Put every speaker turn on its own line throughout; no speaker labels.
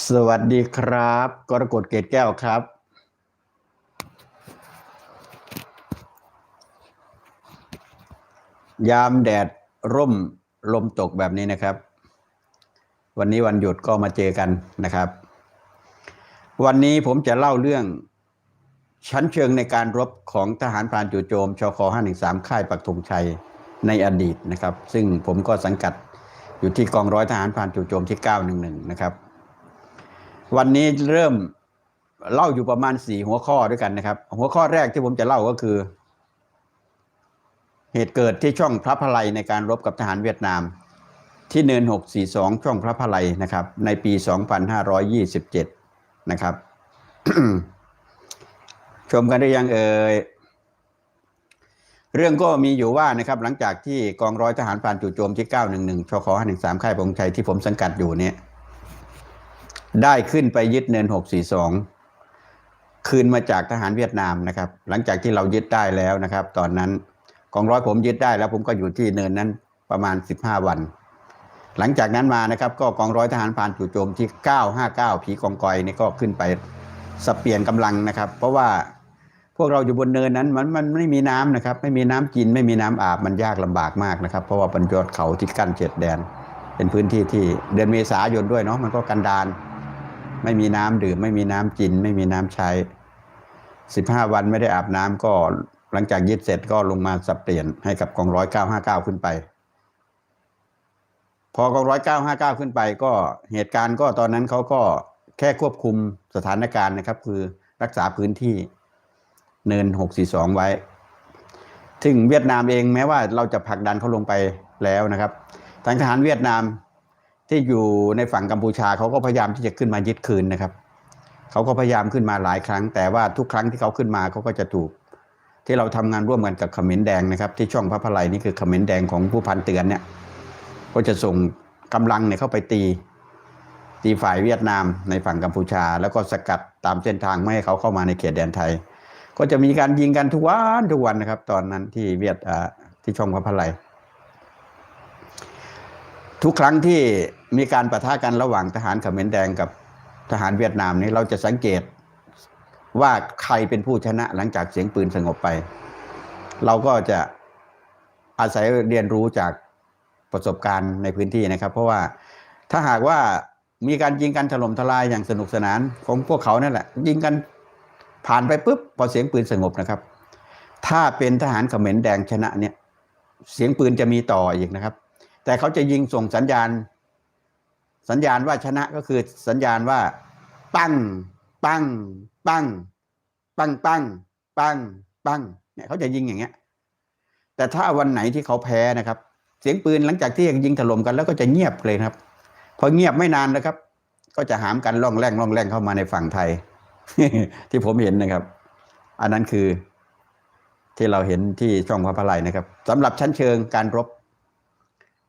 สวัสดีครับ กรกฎเกตแก้วครับ ยามแดดร่มลมตกแบบนี้นะครับ วันนี้วันหยุดก็มาเจอกันนะครับ วันนี้ผมจะเล่าเรื่องชั้นเชิงในการรบของทหารพรานจู่โจมชค513 ค่ายปักธงชัยในอดีตนะครับ ซึ่งผมก็สังกัดอยู่ที่กองร้อยทหารพรานจู่โจมที่ 911 นะครับ วันนี้เริ่มเล่าอยู่ประมาณสี่หัวข้อด้วยกันนะครับ หัวข้อแรกที่ผมจะเล่าก็คือ เหตุเกิดที่ช่องพระพลายในการรบกับทหารเวียดนาม ที่เนิน 642 ช่องพระพลายนะครับ ในปี 2527 นะครับ ชมกันได้ยังเอ่ยเรื่องก็มีอยู่ว่านะครับหลังจากที่กองร้อยทหารพรานจู่โจมที่ 911ชค513 ค่ายปงชัยที่ผมสังกัดอยู่เนี่ย ได้ขึ้นไปยึดเนิน 642 คืนมาจากทหารเวียดนามนะครับ หลังจากที่เรายึดได้แล้วนะครับ ตอนนั้นกองร้อยผมยึดได้แล้ว ผมก็อยู่ที่เนินนั้นประมาณ 15 วัน หลังจากนั้นมานะครับ ก็กองร้อยทหารพรานจู่โจมที่ 959 ผีกองกอยนี่ก็ขึ้นไปสเปลี่ยนกำลังนะครับ เพราะว่าพวกเราอยู่บนเนินนั้นมันมันไม่มีน้ำนะครับ ไม่มีน้ำกินไม่มีน้ำอาบมันยากลำบากมากนะครับ เพราะว่าบนยอดเขาที่กั้นเจ็ดแดน เป็นพื้นที่ที่เดือนเมษายนด้วยเนาะมันก็กันดาน ไม่มีน้ำดื่ม ไม่มีน้ำกิน ไม่มีน้ำใช้สิบห้าวันไม่ได้อาบน้ำก็หลังจากยึดเสร็จก็ลงมาสับเปลี่ยนให้กับกองร้อยเก้าห้าเก้าขึ้นไป พอกองร้อยเก้าห้าเก้าขึ้นไป ก็เหตุการณ์ก็ตอนนั้นเขาก็แค่ควบคุมสถานการณ์นะครับ คือรักษาพื้นที่เนินหกสี่สองไว้ ถึงเวียดนามเองแม้ว่าเราจะผลักดันเขาลงไปแล้วนะครับ ทางทหารเวียดนาม ที่อยู่ในฝั่งกัมพูชาเขาก็พยายามที่จะขึ้นมายึดคืนนะครับเขาก็พยายามขึ้นมาหลายครั้ง แต่ว่าทุกครั้งที่เขาขึ้นมาเขาก็จะถูก ที่เราทำงานร่วมกันกับขมรแดงนะครับ ที่ช่องพระพลายนี่คือขมรแดงของผู้พันเตือนเนี่ยก็จะส่งกำลังเนี่ยเข้าไปตี ตีฝ่ายเวียดนามในฝั่งกัมพูชา แล้วก็สกัดตามเส้นทางไม่ให้เขาเข้ามาในเขตแดนไทย ก็จะมีการยิงกันทุกวันทุกวันนะครับ ตอนนั้นที่เวียดที่ช่องพระพลายทุกครั้งที่ มีการประทะกันระหว่างทหารเขมรแดงกับทหารเวียดนามนี้เราจะสังเกตว่าใครเป็นผู้ชนะหลังจากเสียงปืนสงบไป เราก็จะอาศัยเรียนรู้จากประสบการณ์ในพื้นที่นะครับ เพราะว่าถ้าหากว่ามีการยิงกันถล่มทลายอย่างสนุกสนานของพวกเขานั่นแหละยิงกันผ่านไปปุ๊บพอเสียงปืนสงบนะครับ ถ้าเป็นทหารเขมรแดงชนะเนี่ยเสียงปืนจะมีต่ออีกนะครับ แต่เขาจะยิงส่งสัญญาณ สัญญาณว่าชนะก็คือสัญญาณว่า ปัง ปัง ปัง ปังปัง ปัง ปังเนี่ยเขาจะยิงอย่างเงี้ย แต่ถ้าวันไหนที่เขาแพ้นะครับ เสียงปืนหลังจากที่ยิงถล่มกันแล้วก็จะเงียบเลยครับ พอเงียบไม่นานนะครับ ก็จะหามกันล่องแรงล่องแรงเข้ามาในฝั่งไทย ที่ผมเห็นนะครับ อันนั้นคือที่เราเห็นที่ช่องพระพลายนะครับสำหรับชั้นเชิงการรบ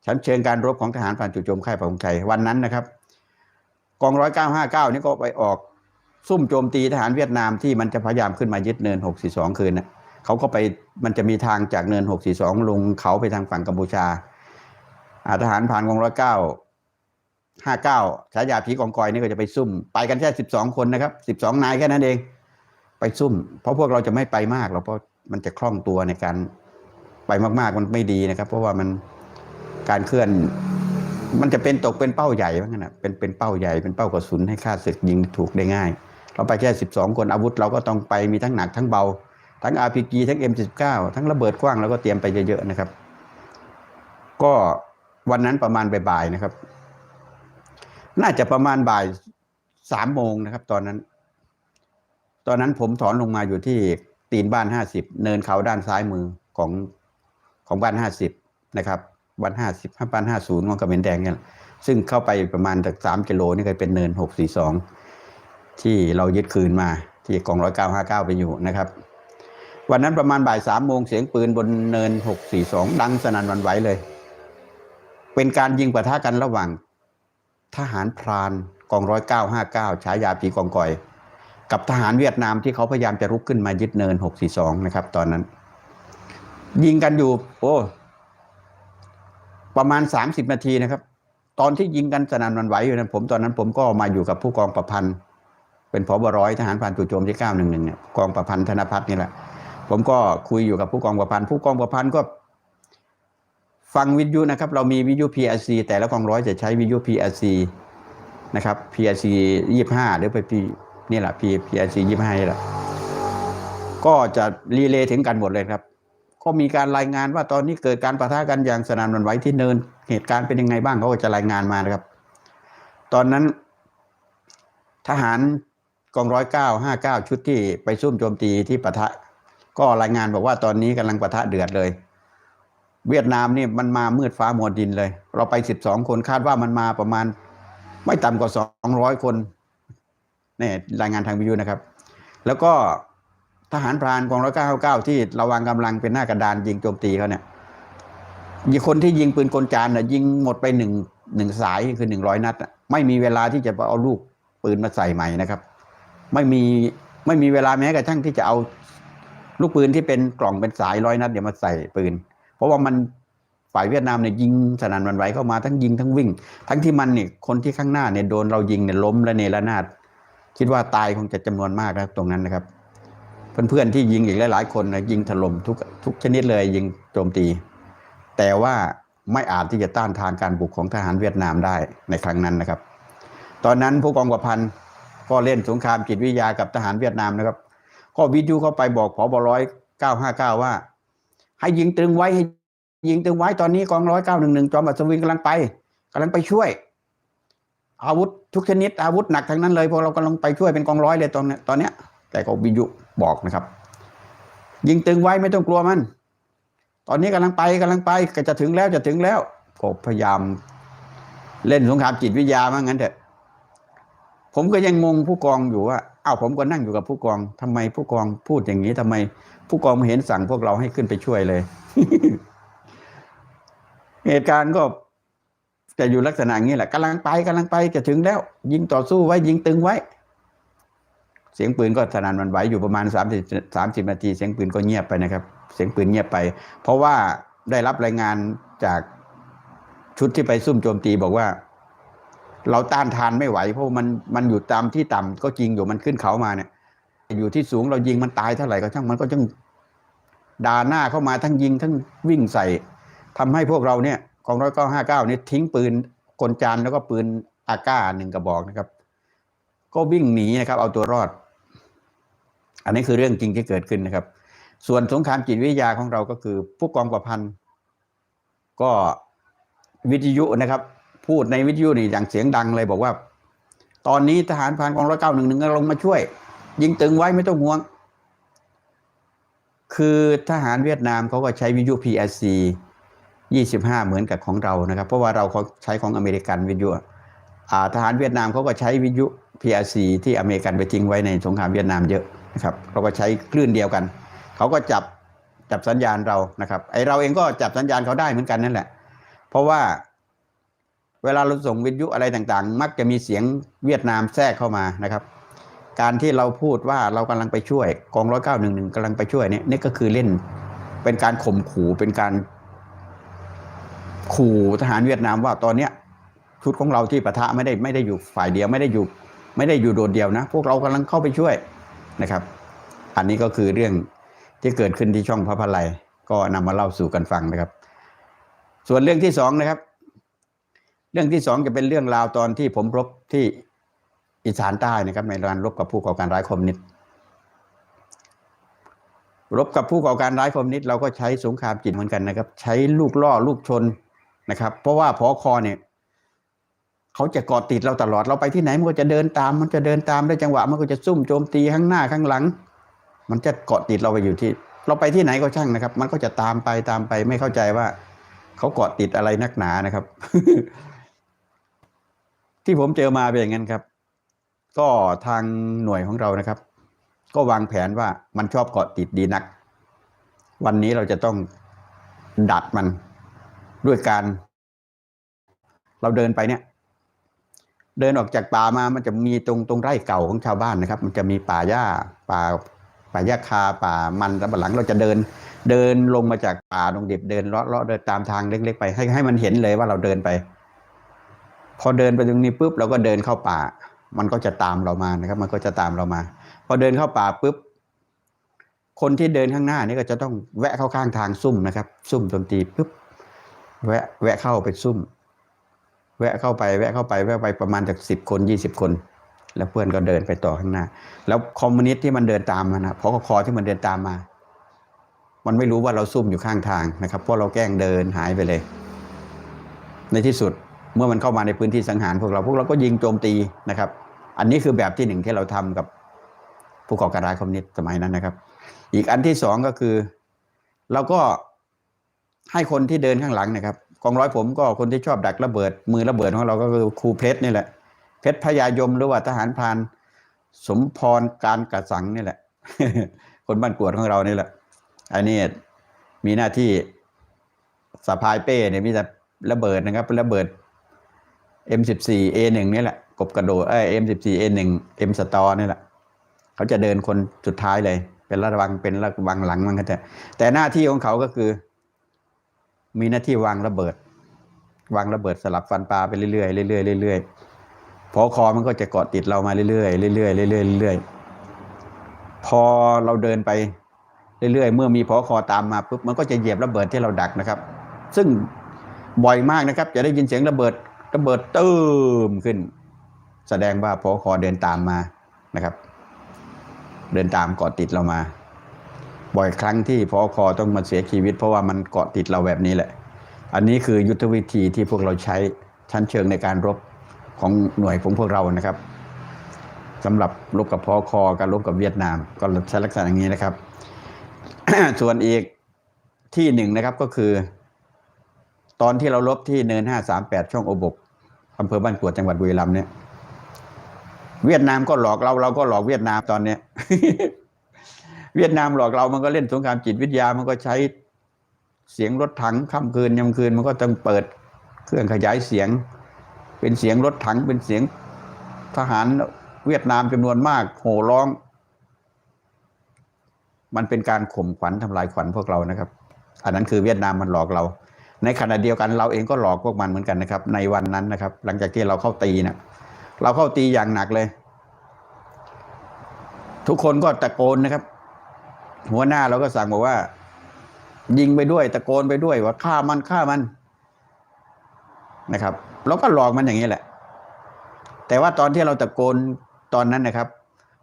ชั้นเชิงการรบของทหารผ่านจู่โจมค่ายพระองชัยวันนั้นนะครับกองร้อยเก้าห้าเก้านี่ก็ไปออกซุ่มโจมตีทหารเวียดนามที่มันจะพยายามขึ้นมายึดเนินหกสี่สองคืนนะเขาก็ไปมันจะมีทางจากเนินหกสี่สองลงเขาไปทางฝั่งกัมพูชาอาทหารผ่านกองร้อยเก้าห้าเก้าฉายาผีกองกอยนี่ก็จะไปซุ่ม ไปกันแค่สิบสองคนนะครับสิบสองนายแค่นั้นเอง ไปซุ่ม เพราะพวกเราจะไม่ไปมากหรอกเพราะมันจะคล่องตัวในการไปมากๆมันไม่ดีนะครับ เพราะว่ามัน การเคลื่อน มันจะเป็นตกเป็นเป้าใหญ่ว่างั้นนะเป็นเป็นเป้าใหญ่เป็นเป้ากระสุนให้ค่าศึกยิงถูกได้ง่าย เราไปแค่สิบสองคนอาวุธเราก็ต้องไปมีทั้งหนักทั้งเบา ทั้ง RPG ทั้ง M19 ทั้งระเบิดกว้างเราก็เตรียมไปเยอะๆนะครับ ก็วันนั้นประมาณบ่ายๆนะครับ น่าจะประมาณบ่ายสามโมงนะครับ ตอนนั้น ตอนนั้นผมถอนลงมาอยู่ที่ตีนบ้านห้าสิบเนินเขาด้านซ้ายมือของของบ้านห้าสิบนะครับ บ้านห้าสิบบ้านห้าศูนย์ของกระเบนแดงเนี่ยซึ่งเข้าไปประมาณจากสามกิโลนี่ก็เป็นเนินหกสี่สองที่เรายึดคืนมาที่กองร้อยเก้าห้าเก้าไปอยู่นะครับ วันนั้นประมาณบ่ายสามโมงเสียงปืนบนเนินหกสี่สองดังสนั่นวันไหวเลย เป็นการยิงปะทะกันระหว่าง ทหารพรานกองร้อยเก้าห้าเก้าฉายาผีกองกอย กับทหารเวียดนามที่เขาพยายามจะรุกขึ้นมายึดเนินหกสี่สองนะครับ ตอนนั้น ยิงกันอยู่ โอ้ ประมาณสามสิบนาทีนะครับ ตอนที่ยิงกันสนั่นวันไหวอยู่นั้นผมตอนนั้นผมก็มาอยู่กับผู้กองประพันธ์ เป็นผบร้อยทหารพรานจู่โจมที่911เนี่ยกองประพันธ์ธนพัฒน์นี่แหละ ผมก็คุยอยู่กับผู้กองประพันธ์ผู้กองประพันธ์ก็ ฟังวิทยุนะครับ เรามีวิทยุ PRC แต่ละกองร้อยจะใช้วิทยุ PRC นะครับ PRC 25 หรือไป P นี่แหละ P PRC 25นี่แหละก็จะรีเลย์ถึงกันหมดเลยครับ ก็มีการรายงานว่าตอนนี้เกิดการประทะกันอย่างสนานวันไหวที่เนิน เหตุการณ์เป็นยังไงบ้างเขาก็จะรายงานมานะครับ ตอนนั้นทหารกองร้อยเก้าห้าเก้าชุดที่ไปซุ่มโจมตีที่ปะทะ ก็รายงานบอกว่าตอนนี้กำลังปะทะเดือดเลย เวียดนามนี่มันมามืดฟ้ามัวดินเลย เราไปสิบสองคนคาดว่ามันมาประมาณ ไม่ต่ำกว่าสองร้อยคนนี่รายงานทางวิทยุนะครับ แล้วก็ ทหารพรานกองร้อยเก้าเก้าที่ระวังกำลังเป็นหน้ากระดานยิงโจมตีเขาเนี่ยมีคนที่ยิงปืนกลจานน่ะยิงหมดไปหนึ่งหนึ่งสายคือหนึ่งร้อยนัดไม่มีเวลาที่จะเอาลูกปืนมาใส่ใหม่นะครับ ไม่มีไม่มีเวลาแม้กระทั่งที่จะเอาลูกปืนที่เป็นกล่องเป็นสายร้อยนัดเดี๋ยวมาใส่ปืน เพราะว่ามันฝ่ายเวียดนามเนี่ยยิงสนั่นวันไหวเข้ามาทั้งยิงทั้งวิ่ง ทั้งที่มันเนี่ยคนที่ข้างหน้าเนี่ยโดนเรายิงเนี่ยล้มและเนรนาดคิดว่าตายคงจะจำนวนมากนะตรงนั้นนะครับ เพื่อนๆที่ยิงอีกหลายๆคนนะยิงถล่มทุกทุกชนิดเลยยิงโจมตี แต่ว่าไม่อาจที่จะต้านทานการบุกของทหารเวียดนามได้ในครั้งนั้นนะครับ ตอนนั้นผู้กองกว่าพันก็เล่นสงครามจิตวิทยากับทหารเวียดนามนะครับ ก็วิทยุเข้าไปบอกผบร้อยเก้าห้าเก้าว่า ให้ยิงตึงไว้ให้ยิงตึงไว้ตอนนี้กองร้อยเก้าหนึ่งหนึ่งจอมอัศวินกำลังไปกำลังไปช่วย อาวุธทุกชนิดอาวุธหนักทั้งนั้นเลยพวกเรากำลังไปช่วยเป็นกองร้อยเลยตอนนี้ตอนเนี้ย แต่ก็วิทยุบอกนะครับ ยิงตึงไว้ไม่ต้องกลัวมัน ตอนนี้กำลังไปกำลังไปก็จะถึงแล้วจะถึงแล้วก็พยายามเล่นสงครามจิตวิทยาว่างั้นเถอะผมก็ยังงงผู้กองอยู่ว่าอ้าวผมก็นั่งอยู่กับผู้กองทำไมผู้กองพูดอย่างนี้ทำไม ผู้กองไม่เห็นสั่งพวกเราให้ขึ้นไปช่วยเลย เหตุการณ์ก็จะอยู่ลักษณะนี้แหละกำลังไปกำลังไปจะถึงแล้ว ยิงต่อสู้ไว้ยิงตึงไว้ เสียงปืนก็สนานหวันไหวอยู่ประมาณสามสิบสามสิบนาที เสียงปืนก็เงียบไปนะครับ เสียงปืนเงียบไป เพราะว่าได้รับรายงานจากชุดที่ไปซุ่มโจมตีบอกว่า เราต้านทานไม่ไหว เพราะมันมันอยู่ตามที่ต่ำก็จริงอยู่มันขึ้นเขามาเนี่ย อยู่ที่สูงเรายิงมันตายเท่าไหร่ก็ช่างมันก็จังด่าหน้าเข้ามาทั้งยิงทั้งวิ่งใส่ทำให้พวกเราเนี่ยกองร้อยเก้าห้าเก้านี่ทิ้งปืนกลจานแล้วก็ปืนอาก้าหนึ่งกระบอกนะครับ ก็วิ่งหนีนะครับ เอาตัวรอด อันนี้คือเรื่องจริงที่เกิดขึ้นนะครับ ส่วนสงครามจิตวิทยาของเราก็คือ ผู้กองประพันธ์ก็วิทยุนะครับ พูดในวิทยุนี่อย่างเสียงดังเลยบอกว่า ตอนนี้ทหารพรานกองร้อยเก้าหนึ่งหนึ่งลงมาช่วย ยิงตึงไว้ไม่ต้องห่วง คือทหารเวียดนามเขาก็ใช้วิทยุ PSC 25 เหมือนกับของเรานะครับ เพราะว่าเราเขาใช้ของอเมริกันวิทยุทหารเวียดนามเขาก็ใช้วิทยุ PRC ที่อเมริกันไปทิ้งไว้ในสงครามเวียดนามเยอะ นะครับเราก็ใช้คลื่นเดียวกันเขาก็จับจับสัญญาณเรานะครับไอเราเองก็จับสัญญาณเขาได้เหมือนกันนั่นแหละ เพราะว่าเวลาเราส่งวิทยุอะไรต่างๆ มักจะมีเสียงเวียดนามแทรกเข้ามานะครับ การที่เราพูดว่าเรากำลังไปช่วยกองร้อยเก้าหนึ่งหนึ่งกำลังไปช่วยเนี่ยนี่ก็คือเล่นเป็นการข่มขู่เป็นการขู่ทหารเวียดนามว่าตอนเนี้ยชุดของเราที่ปะทะไม่ได้ไม่ได้อยู่ฝ่ายเดียวไม่ได้อยู่ ไม่ได้อยู่โดดเดียวนะ พวกเรากำลังเข้าไปช่วย นะครับ อันนี้ก็คือเรื่องที่เกิดขึ้นที่ช่องพระพลายก็นำมาเล่าสู่กันฟังนะครับ ส่วนเรื่องที่สองนะครับ เรื่องที่สองจะเป็นเรื่องราวตอนที่ผมรบที่อีสานใต้นะครับ ในการรบกับผู้ก่อการร้ายคอมมิวนิสต์รบกับผู้ก่อการร้ายคอมมิวนิสต์เราก็ใช้สงครามจิตเหมือนกันนะครับ ใช้ลูกล่อลูกชนนะครับ เพราะว่าพอคอเนี่ย เขาจะเกาะติดเราตลอดเราไปที่ไหนมันก็จะเดินตาม มันจะเดินตามได้จังหวะมันก็จะซุ่มโจมตีข้างหน้าข้างหลัง มันจะเกาะติดเราไปอยู่ที่ เราไปที่ไหนก็ช่างนะครับ มันก็จะตามไปตามไปไม่เข้าใจว่า เขาเกาะติดอะไรนักหนานะครับ ที่ผมเจอมาเป็นอย่างนั้นครับ ก็ทางหน่วยของเรานะครับ ก็วางแผนว่ามันชอบเกาะติดดีนัก วันนี้เราจะต้องดัดมันด้วยการ เราเดินไปเนี่ย เดินออกจากป่ามามันจะมีตรงตรงไร่เก่าของชาวบ้านนะครับ มันจะมีป่าหญ้าป่าป่าหญ้าคาป่ามันสำปะหลังเราจะเดินเดินลงมาจากป่าตรงดิบเดินเลาะเลาะเดินตามทางเล็ก ๆ ไปให้ให้มันเห็นเลยว่าเราเดินไป พอเดินไปตรงนี้ปุ๊บเราก็เดินเข้าป่า มันก็จะตามเรามานะครับ มันก็จะตามเรามา พอเดินเข้าป่าปุ๊บคนที่เดินข้างหน้านี่ก็จะต้องแวะเข้าข้างทางซุ่มนะครับ ซุ่มดนตรีปุ๊บแวะแวะเข้าไปซุ่ม วะเข้าไปแวะเข้าไปแวะไปประมาณจากสิบคนยี่สิบคน แล้วเพื่อนก็เดินไปต่อข้างหน้า แล้วคอมมิวนิสต์ที่มันเดินตามมานะพอคอที่มันเดินตามมา มันไม่รู้ว่าเราซุ่มอยู่ข้างทางนะครับ เพราะเราแกล้งเดินหายไปเลย ในที่สุดเมื่อมันเข้ามาในพื้นที่สังหารพวกเราพวกเราก็ยิงโจมตีนะครับ อันนี้คือแบบที่หนึ่งที่เราทำกับผู้ก่อการร้ายคอมมิวนิสต์สมัยนั้นนะครับ อีกอันที่สองก็คือ เราก็ให้คนที่เดินข้างหลังนะครับ กองร้อยผมก็คนที่ชอบดักระเบิด มือระเบิดของเราก็คือครูเพชรนี่แหละ เพชรพญายมหรือว่าทหารพรานสมพรการกระสังนี่แหละ คนบ้านกวดของเรานี่แหละอันนี้มีหน้าที่สะพายเป้เนี่ยมีแต่ระเบิดนะครับเป็นระเบิด M14 A1 นี่แหละ กบกระโดดเอ้ย M14 A1 M สตอนี่แหละ เขาจะเดินคนสุดท้ายเลย เป็นระวังเป็นระวังหลังมันก็จะแต่หน้าที่ของเขาก็คือ มีหน้าที่วางระเบิด วางระเบิดสลับฟันปลาไปเรื่อยๆเรื่อยๆเรื่อยๆพอคอมันก็จะเกาะติดเรามาเรื่อยๆเรื่อยๆเรื่อยๆเรื่อยๆพอเราเดินไปเรื่อยๆเมื่อมีพอคอตามมาปุ๊บมันก็จะเหยียบระเบิดที่เราดักนะครับ ซึ่งบ่อยมากนะครับ จะได้ยินเสียงระเบิดระเบิดตืมขึ้น แสดงว่าพอคอเดินตามมานะครับ เดินตามเกาะติดเรามา บ่อยครั้งที่พอคอต้องมาเสียชีวิต เพราะว่ามันเกาะติดเราแบบนี้แหละ อันนี้คือยุทธวิธีที่พวกเราใช้ชั้นเชิงในการรบของหน่วยของพวกเรานะครับสำหรับรบกับพอคอการรบกับเวียดนาม ก็ใช้ลักษณะอย่างนี้นะครับ ส่วนอีกที่หนึ่งนะครับก็คือ ตอนที่เราลบที่เนินห้าสามแปดช่องโอบกอำเภอบ้านกรวดจังหวัดบุรีรัมย์เนี่ยเวียดนามก็หลอกเราเราก็หลอกเวียดนามตอนเนี้ย เวียดนามหลอกเรามันก็เล่นสงครามจิตวิทยามันก็ใช้เสียงรถถังค่ำคืนยามคืนมันก็ต้องเปิดเครื่องขยายเสียง เป็นเสียงรถถังเป็นเสียงทหารเวียดนามจำนวนมาก โห่ร้อง มันเป็นการข่มขวัญทำลายขวัญพวกเรานะครับ อันนั้นคือเวียดนามมันหลอกเรา ในขณะเดียวกันเราเองก็หลอกพวกมันเหมือนกันนะครับ ในวันนั้นนะครับ หลังจากที่เราเข้าตีนะเราเข้าตีอย่างหนักเลย ทุกคนก็ตะโกนนะครับ หัวหน้าเราก็สั่งบอกว่า ยิงไปด้วย ตะโกนไปด้วยว่าฆ่ามันฆ่ามันนะครับเราก็หลอกมันอย่างนี้แหละ แต่ว่าตอนที่เราตะโกนตอนนั้นนะครับ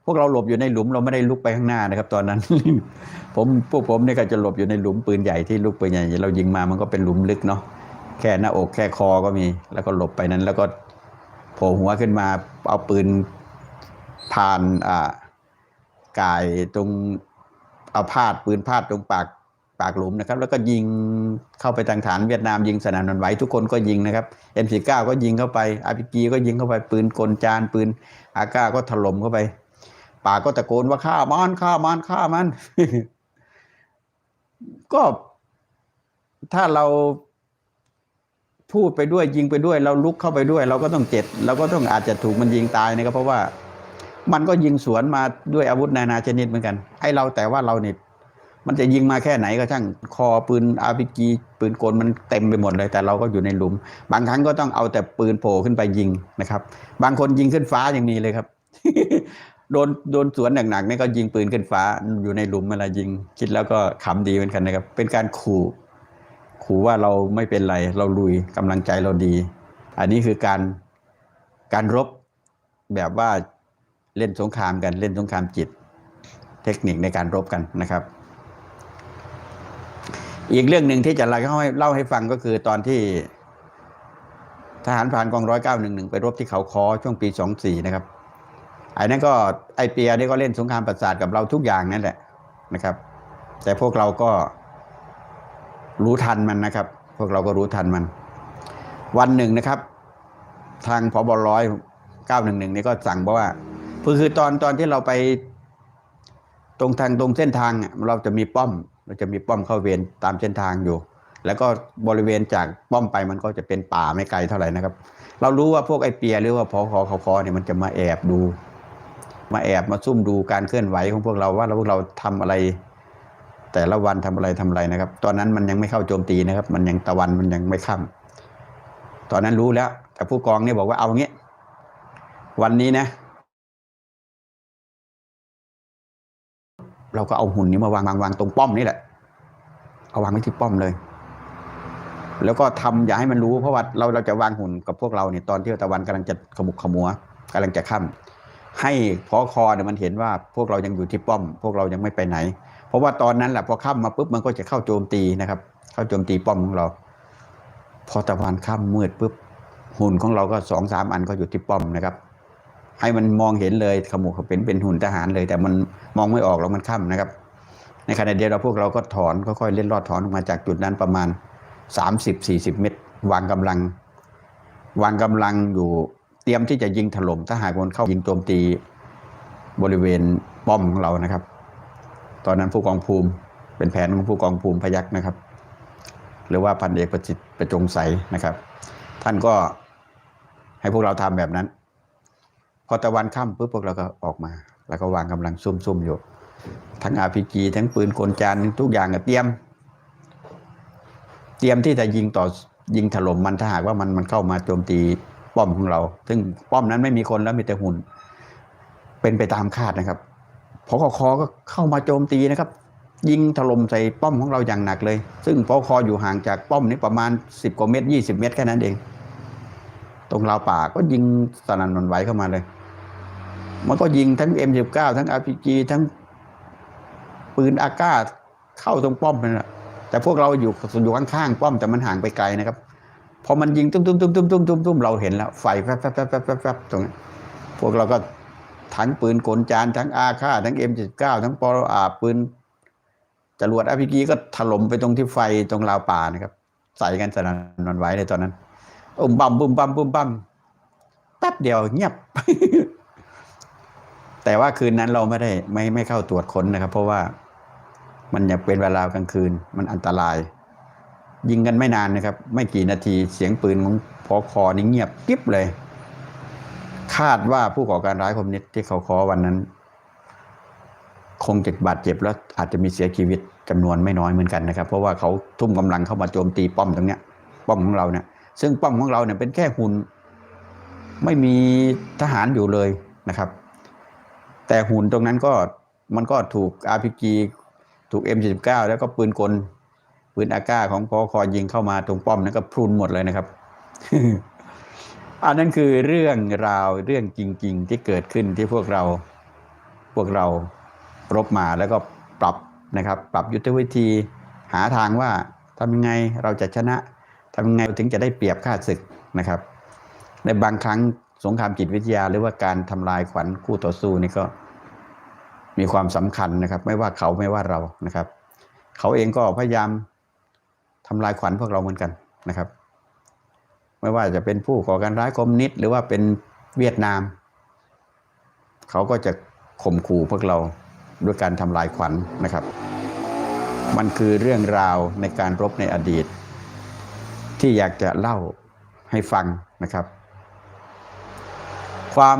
พวกเราหลบอยู่ในหลุมเราไม่ได้ลุกไปข้างหน้านะครับ ตอนนั้น ผมพวกผมเนี่ยก็จะหลบอยู่ในหลุมปืนใหญ่ที่ลูกปืนใหญ่เรายิงมามันก็เป็นหลุมลึกเนาะแค่หน้าอกแค่คอก็มี แล้วก็หลบไปนั้น แล้วก็โผล่หัวขึ้นมาเอาปืนผ่านอ่ากายตรง เอาพาดปืนพาดตรงปากปากหลุมนะครับ แล้วก็ยิงเข้าไปทางฐานเวียดนามยิงสนานหวันไหวทุกคนก็ยิงนะครับ M49 ก็ยิงเข้าไปอาพีจีก็ยิงเข้าไปปืนกลจานปืนอาก้าก็ถล่มเข้าไปป่าก็ตะโกนว่าฆ่ามันฆ่ามันฆ่ามัน ก็ถ้าเราพูดไปด้วยยิงไปด้วย เราลุกเข้าไปด้วย เราก็ต้องเจ็บเราก็ต้องอาจจะถูกมันยิงตายนะครับเพราะว่ามันก็ยิงสวนมาด้วยอาวุธนานาชนิดเหมือนกัน ไอ้เราแต่ว่าเราเนี่ยมันจะยิงมาแค่ไหนก็ช่างคอปืนอาร์พีจีปืนกลมันเต็มไปหมดเลย แต่เราก็อยู่ในหลุม บางครั้งก็ต้องเอาแต่ปืนโผล่ขึ้นไปยิงนะครับ บางคนยิงขึ้นฟ้าอย่างนี้เลยครับ โดนโดนสวนหนักๆนี่ก็ยิงปืนขึ้นฟ้าอยู่ในหลุมเวลายิง คิดแล้วก็ขำดีเหมือนกันนะครับ เป็นการขู่ขู่ว่าเราไม่เป็นไร เราลุยกำลังใจเราดี อันนี้คือการการรบแบบว่าเล่นสงครามกันเล่นสงครามจิต เทคนิคในการรบกันนะครับ อีกเรื่องหนึ่งที่จะเล่าให้เล่าให้ฟังก็คือตอนที่ทหารผ่านกองร้อยเก้าหนึ่งหนึ่งไปรบที่เขาคอช่วงปีสองสี่นะครับไอ้นั่นก็ไอเปียนี่ก็เล่นสงครามประสาทกับเราทุกอย่างนั่นแหละนะครับ แต่พวกเราก็รู้ทันมันนะครับ พวกเราก็รู้ทันมัน วันหนึ่งนะครับ ทางพบร้อยเก้าหนึ่งหนึ่งนี่ก็สั่งบอกว่าคือคือตอนตอนที่เราไป ตรงทางตรงเส้นทางเราจะมีป้อมเราจะมีป้อมเข้าเวรตามเส้นทางอยู่ แล้วก็บริเวณจากป้อมไปมันก็จะเป็นป่าไม่ไกลเท่าไหร่นะครับ เรารู้ว่าพวกไอเปียหรือว่าพอคอคอคอเนี่ยมันจะมาแอบดู มาแอบมาซุ่มดูการเคลื่อนไหวของพวกเราว่าเราพวกเราทำอะไร แต่ละวันทำอะไรทำอะไรนะครับ ตอนนั้นมันยังไม่เข้าโจมตีนะครับ มันยังตะวันมันยังไม่ค่ำตอนนั้นรู้แล้ว แต่ผู้กองเนี่ยบอกว่าเอางี้วันนี้นะ เราก็เอาหุ่นนี้มาวางวางวางตรงป้อมนี่แหละ เอาวางไว้ที่ป้อมเลย แล้วก็ทำอย่าให้มันรู้เพราะว่าเราเราจะวางหุ่นกับพวกเราเนี่ยตอนที่ตะวันกำลังจะขมุกขมัวกำลังจะค่ำให้พอคอเนี่ยมันเห็นว่าพวกเรายังอยู่ที่ป้อม พวกเรายังไม่ไปไหน เพราะว่าตอนนั้นแหละพอค่ำมาปุ๊บมันก็จะเข้าโจมตีนะครับ เข้าโจมตีป้อมของเรา พอตะวันค่ำมืดปุ๊บหุ่นของเราก็สองสามอันก็อยู่ที่ป้อมนะครับ ให้มันมองเห็นเลยขมุกเป็นเป็นหุ่นทหารเลย แต่มันมองไม่ออกหรอกมันค่ำนะครับ ในขณะเดียวกันพวกเราก็ถอนค่อยๆเล่นลอดถอนออกมาจากจุดนั้นประมาณ 30-40 เมตร วางกำลัง วางกำลังอยู่เตรียมที่จะยิงถล่มถ้าหากมันเข้ายิงโจมตีบริเวณป้อมของเรานะครับ ตอนนั้นผู้กองภูมิเป็นแผนของผู้กองภูมิพยักนะครับ หรือว่าพันเอกประจิตประจงใสนะครับ ท่านก็ให้พวกเราทำแบบนั้น พอตะวันค่ำปุ๊บพวกเราก็ออกมา แล้วก็วางกำลังซุ่มๆอยู่ ทั้งอาพีจีทั้งปืนกลจานทุกอย่างก็เตรียม เตรียมที่จะยิงต่อยิงถล่มมันถ้าหากว่ามันมันเข้ามาโจมตีป้อมของเรา ซึ่งป้อมนั้นไม่มีคนแล้วมีแต่หุ่น เป็นไปตามคาดนะครับพคคก็เข้ามาโจมตีนะครับ ยิงถล่มใส่ป้อมของเราอย่างหนักเลย ซึ่งพคอยู่ห่างจากป้อมนี้ประมาณ 10 กว่าเมตร 20 เมตรแค่นั้นเอง ตรงราวป่าก็ยิงสนั่นวันไหวเข้ามาเลย มันก็ยิงทั้ง M19 ทั้ง RPG ทั้งปืนอากาศเข้าตรงป้อมนั่นแหละแต่พวกเราอยู่อยู่ข้างๆป้อมแต่มันห่างไปไกลนะครับ พอมันยิงตุ้มตุ้มตุ้มตุ้มตุ้มตุ้มตุ้มเราเห็นแล้วไฟแฟบแฟบแฟบแฟบแฟบแฟบตรงนี้พวกเราก็ทั้งปืนกลจานทั้งอาค่าทั้ง M79 ทั้งปออาปืนจรวดอาพีกีก็ถล่มไปตรงที่ไฟตรงราวป่านะครับ ใส่กันสนั่นหวันไหวเลยตอนนั้นอุ้มบัมบุ้มบัมบุ้มบัมแป๊บเดียวเงียบ แต่ว่าคืนนั้นเราไม่ได้ไม่ไม่เข้าตรวจค้นนะครับ เพราะว่ามันยังเป็นเวลากลางคืนมันอันตราย ยิงกันไม่นานนะครับ ไม่กี่นาทีเสียงปืนของพอคอนี่เงียบกิ๊บเลย คาดว่าผู้ก่อการร้ายคอมมิวนิสต์ที่เขาคอวันนั้น คงจะบาดเจ็บแล้วอาจจะมีเสียชีวิตจำนวนไม่น้อยเหมือนกันนะครับ เพราะว่าเขาทุ่มกำลังเข้ามาโจมตีป้อมตรงเนี้ย ป้อมของเราเนี่ย ซึ่งป้อมของเราเนี่ยเป็นแค่หุ่นไม่มีทหารอยู่เลยนะครับ แต่หุ่นตรงนั้นก็มันก็ถูก RPG ถูก M79 แล้วก็ปืนกล ปืนอากาของพอคอยิงเข้ามาตรงป้อมนั้นก็พรุนหมดเลยนะครับ อันนั้นคือเรื่องราวเรื่องจริง ๆ ที่เกิดขึ้นที่พวกเราพวกเรารบมาแล้วก็ปรับนะครับ ปรับยุทธวิธีหาทางว่าทำยังไงเราจะชนะทำยังไงถึงจะได้เปรียบข้าศึกนะครับ ในบางครั้ง สงครามจิตวิทยา หรือว่าการทำลายขวัญคู่ต่อสู้นี่ก็มีความสำคัญนะครับ ไม่ว่าเขาไม่ว่าเรานะครับ เขาเองก็พยายามทำลายขวัญพวกเราเหมือนกันนะครับ ไม่ว่าจะเป็นผู้ก่อการร้ายคอมนิสต์หรือว่าเป็นเวียดนาม เขาก็จะข่มขู่พวกเราด้วยการทำลายขวัญนะครับ มันคือเรื่องราวในการรบในอดีต ที่อยากจะเล่าให้ฟังนะครับ ความ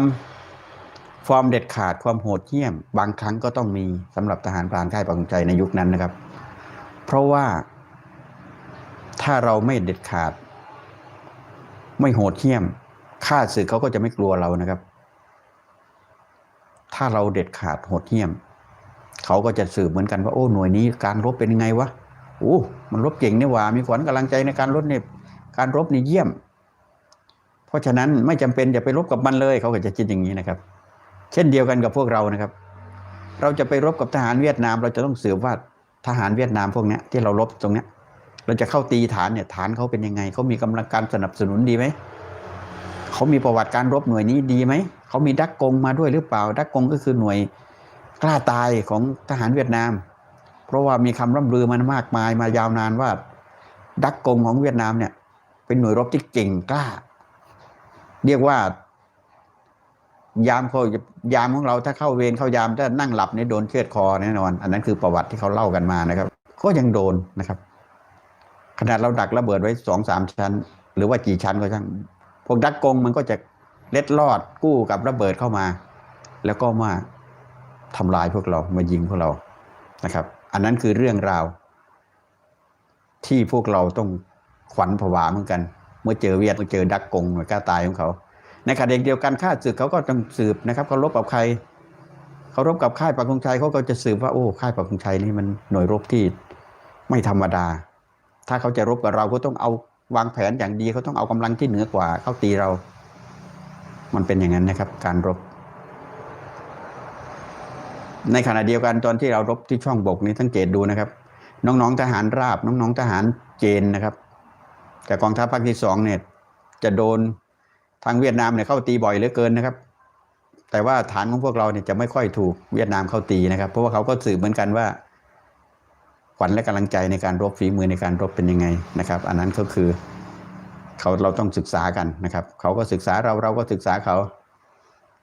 ความเด็ดขาดความโหดเหี้ยม บางครั้งก็ต้องมีสำหรับทหารพรานค่ายปังใจในยุคนั้นนะครับ เพราะว่าถ้าเราไม่เด็ดขาด ไม่โหดเหี้ยมข้าศึกเขาก็จะไม่กลัวเรานะครับ ถ้าเราเด็ดขาดโหดเหี้ยม เขาก็จะสืบเหมือนกันว่าโอ้หน่วยนี้ การรบเป็นยังไงวะโอ้มันรบเก่งนี่หว่า มีขวัญกำลังใจในการรบเนี่ยการรบนี่เยี่ยม เพราะฉะนั้นไม่จำเป็นอย่าไปรบกับมันเลย เขาก็จะคิดอย่างนี้นะครับ เช่นเดียวกันกับพวกเรานะครับ เราจะไปรบกับทหารเวียดนาม เราจะต้องสืบว่าทหารเวียดนามพวกนี้ที่เรารบตรงนี้เราจะเข้าตีฐานเนี่ยฐานเขาเป็นยังไงเขามีกำลังการสนับสนุนดีไหมเขามีประวัติการรบหน่วยนี้ดีไหมเขามีดักกงมาด้วยหรือเปล่า ดักกงก็คือหน่วยกล้าตายของทหารเวียดนาม เพราะว่ามีคำร่ำลือมันมากมายมายาวนานว่า ดักกงของเวียดนามเนี่ย เป็นหน่วยรบที่เก่งกล้า เรียกว่า ยามเขายามของเราถ้าเข้าเวรเข้ายามถ้านั่งหลับเนี่ยโดนเชือดคอแน่นอน อันนั้นคือประวัติที่เขาเล่ากันมานะครับ ก็ยังโดนนะครับ ขนาดเราดักระเบิดไว้สองสามชั้น หรือว่ากี่ชั้นก็ช่างพวกดักกงมันก็จะเล็ดลอดกู้กับระเบิดเข้ามา แล้วก็มาทำลายพวกเรามายิงพวกเรานะครับ อันนั้นคือเรื่องราว ที่พวกเราต้องขวัญผวาเหมือนกัน เมื่อเจอเวียดเมื่อเจอดักกงหน่วยกล้าตายของเขา ในขณะเดียวกันข้าศึกเขาก็ต้องสืบนะครับเขารบกับใครเขารบกับค่ายปักธงชัยเขาก็จะสืบว่าโอ้ค่ายปักธงชัยนี่มันหน่วยรบที่ไม่ธรรมดา ถ้าเขาจะรบกับเราก็ต้องเอาวางแผนอย่างดีเขาต้องเอากำลังที่เหนือกว่าเข้าตีเรา มันเป็นอย่างนั้นนะครับ การรบ ในขณะเดียวกันตอนที่เรารบที่ช่องบกนี้สังเกตดูนะครับ น้องๆทหารราบ น้องๆทหารเจนนะครับ แต่กองทัพภาคที่สองเนี่ยจะโดนทางเวียดนามเนี่ยเข้าตีบ่อยเหลือเกินนะครับ แต่ว่าฐานของพวกเราเนี่ยจะไม่ค่อยถูกเวียดนามเข้าตีนะครับ เพราะว่าเขาก็สืบเหมือนกันว่าขวัญและกำลังใจในการรบฝีมือในการรบเป็นยังไงนะครับ อันนั้นก็คือเขาเราต้องศึกษากันนะครับ เขาก็ศึกษาเราเราก็ศึกษาเขา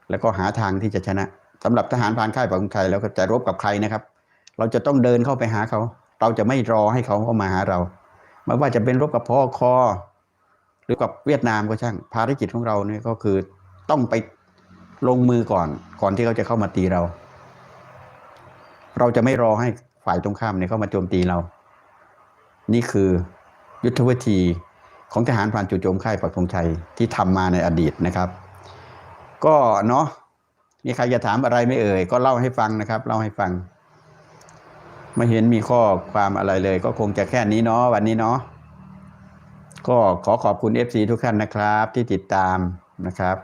แล้วก็หาทางที่จะชนะสำหรับทหารพานค่ายปักธงชัยแล้วก็จะรบกับใครนะครับ เราจะต้องเดินเข้าไปหาเขา เราจะไม่รอให้เขาเข้ามาหาเรา ไม่ว่าจะเป็นรบกับพ่อคอหรือกับเวียดนามก็ช่าง ภารกิจของเราเนี่ยก็คือต้องไปลงมือก่อน ก่อนที่เขาจะเข้ามาตีเรา เราจะไม่รอให้ฝ่ายตรงข้ามเนี่ยเข้ามาโจมตีเรา นี่คือยุทธวิธีของทหารพรานจู่โจมค่ายปักธงชัยที่ทำมาในอดีตนะครับ ก็เนาะมีใครจะถามอะไรไม่เอ่ย ก็เล่าให้ฟังนะครับ เล่าให้ฟัง ไม่เห็นมีข้อความอะไรเลย ก็คงจะแค่นี้เนาะวันนี้เนาะก็ขอขอบคุณ FC ทุกท่านนะครับ ที่ติดตามนะครับ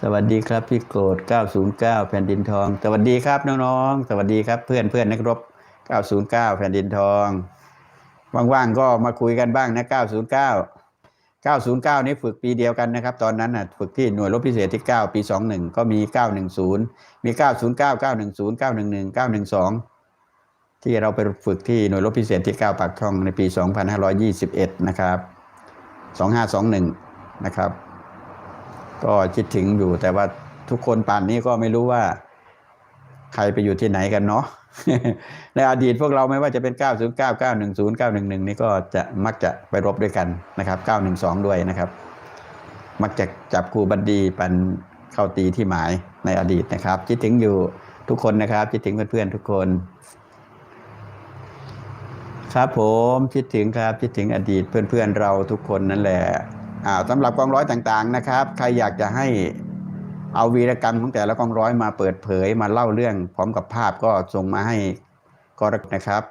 สวัสดีครับพี่โกรธ 909 แผ่นดินทอง สวัสดีครับน้องๆ สวัสดีครับเพื่อนเพื่อนนักรบ 909 แผ่นดินทอง ว่างๆก็มาคุยกันบ้างนะ 909 909 นี้ฝึกปีเดียวกันนะครับ ตอนนั้นน่ะฝึกที่หน่วยรบพิเศษที่ 9 ปี 21 ก็มี 910 มี 909 910 911 912 ที่เราไปฝึกที่หน่วยรบพิเศษที่ 9 ปากช่องในปี 2521 นะครับ 2521 นะครับ ก็คิดถึงอยู่แต่ว่าทุกคนป่านนี้ก็ไม่รู้ว่าใครไปอยู่ที่ไหนกันเนาะในอดีตพวกเราไม่ว่าจะเป็น 909 910 911 นี่ก็จะมักจะไปรบด้วยกันนะครับ 912 ด้วยนะครับ มักจะจับครูบัดดีปันเข้าตีที่หมายในอดีตนะครับ คิดถึงอยู่ทุกคนนะครับ คิดถึงเพื่อนๆทุกคน ครับผมคิดถึงครับคิดถึงอดีตเพื่อนๆเราทุกคนนั่นแหละอ่าสำหรับกองร้อยต่างๆนะครับ ใครอยากจะให้เอาวีรกรรมของแต่ละกองร้อยมาเปิดเผยมาเล่าเรื่องพร้อมกับภาพก็ส่งมาให้กรกฎนะครับ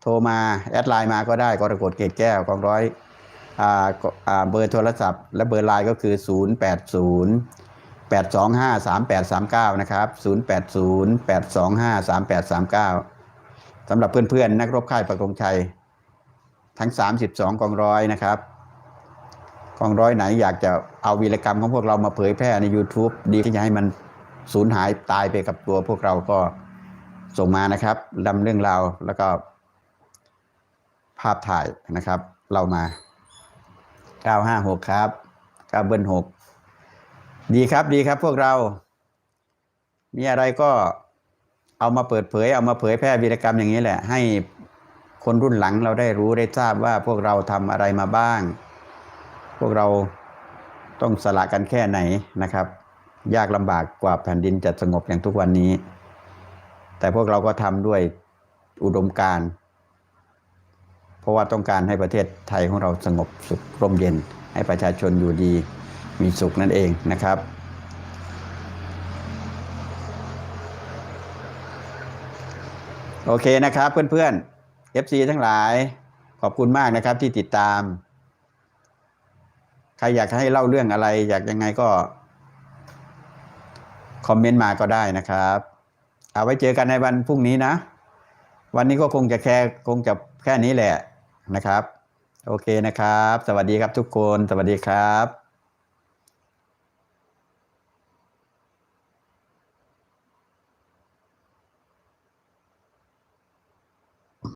โทรมาแอดไลน์มาก็ได้กรกฎเกตแก้วกองร้อยอ่าอ่าเบอร์โทรศัพท์ และเบอร์ไลน์ก็คือ 0 8 0 8 2 5 3 8 3 9 นะครับ 0 8 0 8 2 5 3 8 3 9 สำหรับเพื่อนๆ นักรบค่ายประกงชัย ทั้ง 32 กองร้อยนะครับกองร้อยไหนอยากจะเอาวีรกรรมของพวกเรามาเผยแพร่ใน YouTube ดีที่จะให้มันสูญหายตายไปกับตัวพวกเราก็ส่งมานะครับดำเรื่องราวแล้วก็ ภาพถ่ายนะครับ เรามา 956 ครับ9เบิ้ล6ดีครับดีครับพวกเรา มีอะไรก็ เอามาเปิดเผย เอามาเผยแพร่วีรกรรมอย่างนี้แหละ ให้คนรุ่นหลังเราได้รู้ได้ทราบว่าพวกเราทำอะไรมาบ้าง พวกเราต้องสละกันแค่ไหนนะครับ ยากลำบากกว่าแผ่นดินจะสงบอย่างทุกวันนี้ แต่พวกเราก็ทำด้วยอุดมการเพราะว่าต้องการให้ประเทศไทยของเราสงบสุขร่มเย็น ให้ประชาชนอยู่ดีมีสุขนั่นเองนะครับ โอเคนะครับเพื่อนๆ FC ทั้งหลาย ขอบคุณมากนะครับที่ติดตาม ใครอยากให้เล่าเรื่องอะไร อยากยังไงก็คอมเมนต์มาก็ได้นะครับ เอาไว้เจอกันในวันพรุ่งนี้นะ วันนี้ก็คงจะแค่คงจะแค่นี้แหละนะครับ โอเคนะครับ สวัสดีครับทุกคน สวัสดีครับ